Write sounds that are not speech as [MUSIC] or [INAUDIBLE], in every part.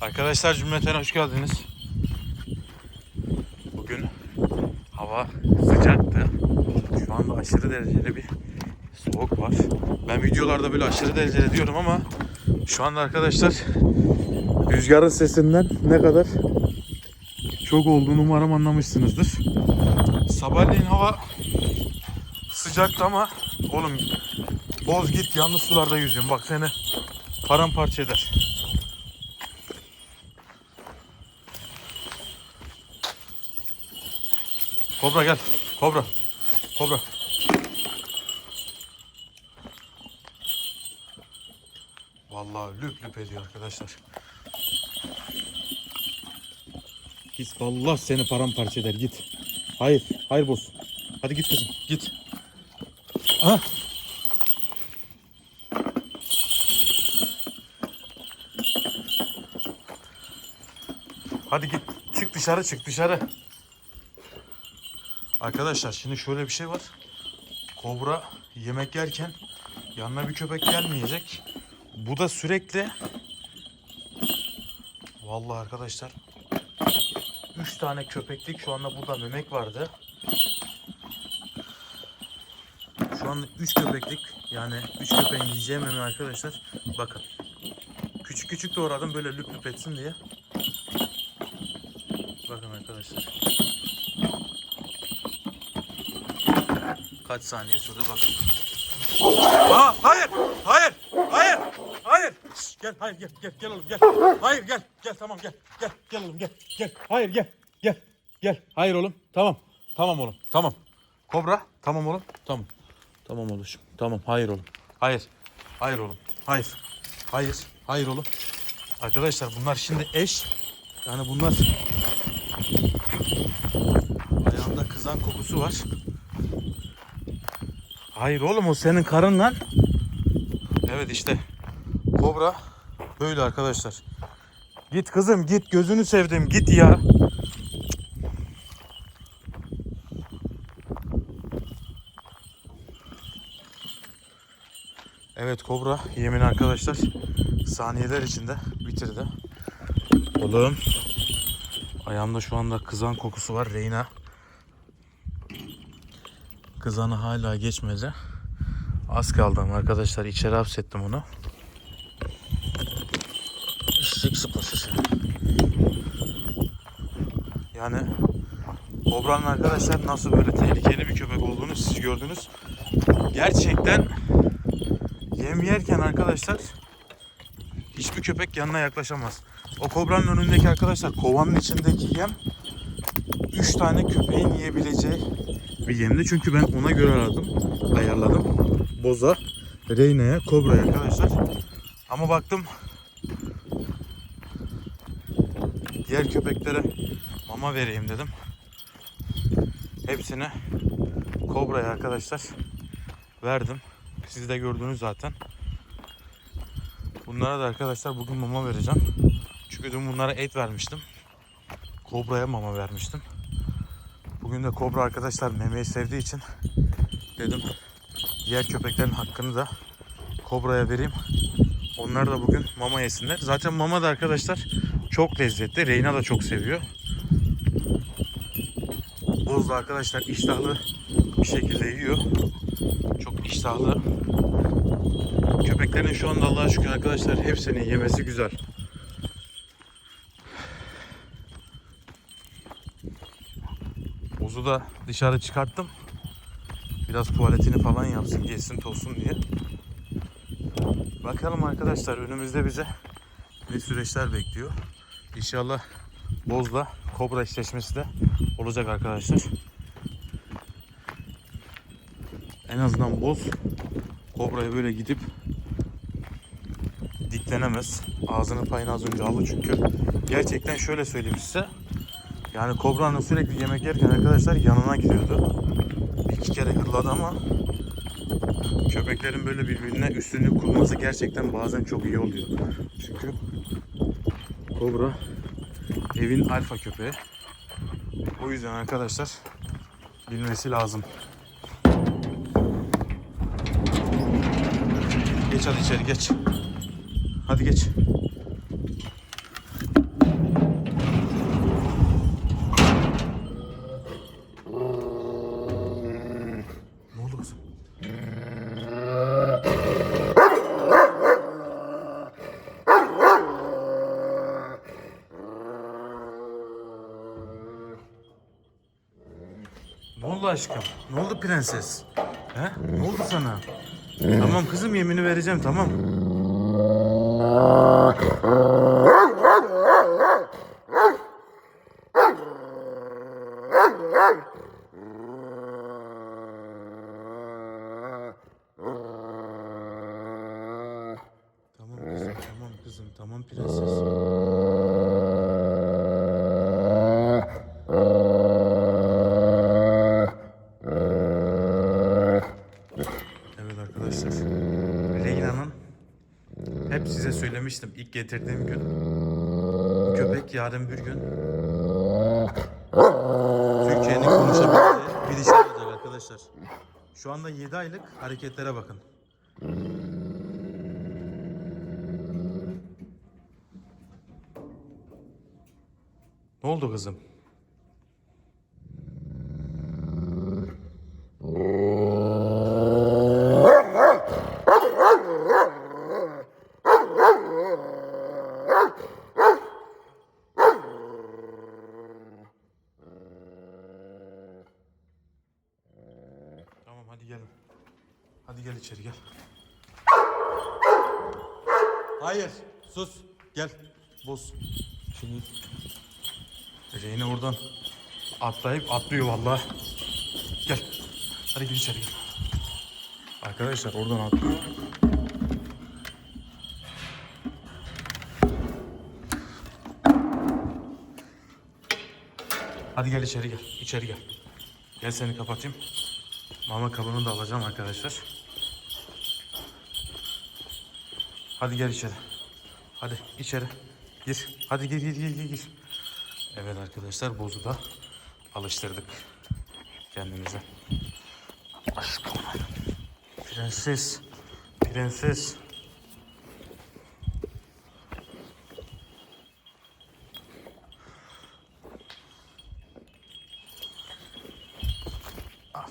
Arkadaşlar cümleten hoş geldiniz. Bugün hava sıcaktı. Şu anda aşırı derecede bir soğuk var. Ben videolarda böyle aşırı derecede diyorum ama şu anda arkadaşlar rüzgarın sesinden ne kadar çok olduğunu umarım anlamışsınızdır. Sabahleyin hava sıcaktı ama oğlum boz git yanlış sularda yüzüyorsun bak seni paramparça eder. Kobra gel. Kobra. Kobra. Vallahi lüp lüp ediyor arkadaşlar. Git vallahi seni paramparça eder git. Hayır, hayır boz. Hadi git kızım, git. Aha. Hadi git. Çık dışarı çık dışarı. Arkadaşlar şimdi şöyle bir şey var. Kobra yemek yerken yanına bir köpek gelmeyecek. Bu da sürekli Vallahi arkadaşlar 3 tane köpeklik şu anda burada memek vardı. Şu anda 3 köpeklik yani 3 köpeğin yiyeceği meme arkadaşlar. Bakın. Küçük küçük doğradım böyle lüp lüp etsin diye. Bakın arkadaşlar. Kaç saniye sürdü bakın. Aa, hayır, hayır, hayır, hayır. Şş, gel, hayır, gel, gel, gel oğlum, gel. Hayır, gel, gel, tamam, gel, gel, gel oğlum, gel, gel. Hayır, gel, gel, gel. Hayır oğlum, tamam, tamam oğlum, tamam. Kobra, tamam oğlum, tamam. Tamam oğlum, tamam, hayır oğlum. Hayır, hayır oğlum, hayır, hayır, hayır oğlum. Arkadaşlar bunlar şimdi eş. Yani bunlar ayağında kızan kokusu var. Hayır oğlum o senin karın lan. Evet işte. Kobra böyle arkadaşlar. Git kızım git gözünü sevdim git ya. Evet kobra yemin arkadaşlar saniyeler içinde bitirdi. Oğlum ayağımda şu anda kızan kokusu var Reyna. Kızanı hala geçmedi. Az kaldı ama arkadaşlar içeri hapsettim onu. Sık sıpası seni. Yani Kobra'nın arkadaşlar nasıl böyle tehlikeli bir köpek olduğunu siz gördünüz. Gerçekten yem yerken arkadaşlar hiçbir köpek yanına yaklaşamaz. O kobranın önündeki arkadaşlar kovanın içindeki yem 3 tane köpeğin yiyebileceği yemdi. Çünkü ben ona göre aradım, ayarladım. Boza, Reyna'ya, Kobra'ya arkadaşlar. Ama baktım diğer köpeklere mama vereyim dedim. Hepsine Kobra'ya arkadaşlar verdim. Siz de gördünüz zaten. Bunlara da arkadaşlar bugün mama vereceğim. Çünkü dün bunlara et vermiştim. Kobra'ya mama vermiştim. Bugün de kobra arkadaşlar memeyi sevdiği için dedim diğer köpeklerin hakkını da kobraya vereyim. Onlar da bugün mama yesinler. Zaten mama da arkadaşlar çok lezzetli. Reyna da çok seviyor. Boz da arkadaşlar iştahlı bir şekilde yiyor. Çok iştahlı. Köpeklerin şu anda Allah'a şükür arkadaşlar hepsinin yemesi güzel. Bozu da dışarı çıkarttım. Biraz tuvaletini falan yapsın, geçsin tolsun diye. Bakalım arkadaşlar önümüzde bize ne süreçler bekliyor. İnşallah Boz'la Kobra eşleşmesi de olacak arkadaşlar. En azından Boz Kobra'ya böyle gidip diklenemez. Ağzının payını az önce aldı çünkü. Gerçekten şöyle söyleyeyim size. Yani Kobra'nın sürekli yemek yerken arkadaşlar yanına gidiyordu. İki kere hırladı ama köpeklerin böyle birbirine üstünlük kurması gerçekten bazen çok iyi oluyor. Çünkü Kobra evin alfa köpeği. O yüzden arkadaşlar bilmesi lazım. Geç hadi içeri geç. Hadi geç. Oldu aşkım? Ne oldu prenses? He? Ne oldu sana? Tamam kızım yemini vereceğim. Tamam [LAUGHS] kızım tamam kızım tamam prenses. Evet arkadaşlar. Leyla'nın hep size söylemiştim ilk getirdiğim gün. Köpek yarın bir gün Türkiye'nin konuşabildiği bir dişi olacak arkadaşlar. Şu anda 7 aylık hareketlere bakın. Ne oldu kızım? Hadi gelin. Hadi gel içeri gel. Hayır sus gel. Boz. Şimdi Reyne oradan atlayıp atlıyor vallahi. Gel. Hadi gir içeri gel. Arkadaşlar oradan atlıyor. Hadi gel içeri gel. İçeri gel. Gel seni kapatayım. Mama kabını da alacağım arkadaşlar. Hadi gel içeri. Hadi içeri. Gir. Hadi gir gir gir gir. Evet arkadaşlar bozu da alıştırdık kendimize. Aşkım. Prenses. Prenses.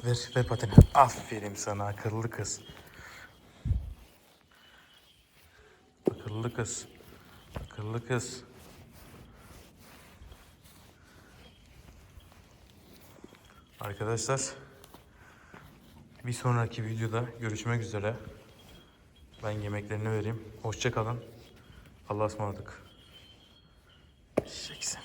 Ver, ver patini. Aferin sana akıllı kız. Akıllı kız. Akıllı kız. Arkadaşlar bir sonraki videoda görüşmek üzere. Ben yemeklerini vereyim. Hoşça kalın. Allah'a ısmarladık. Eşek seni.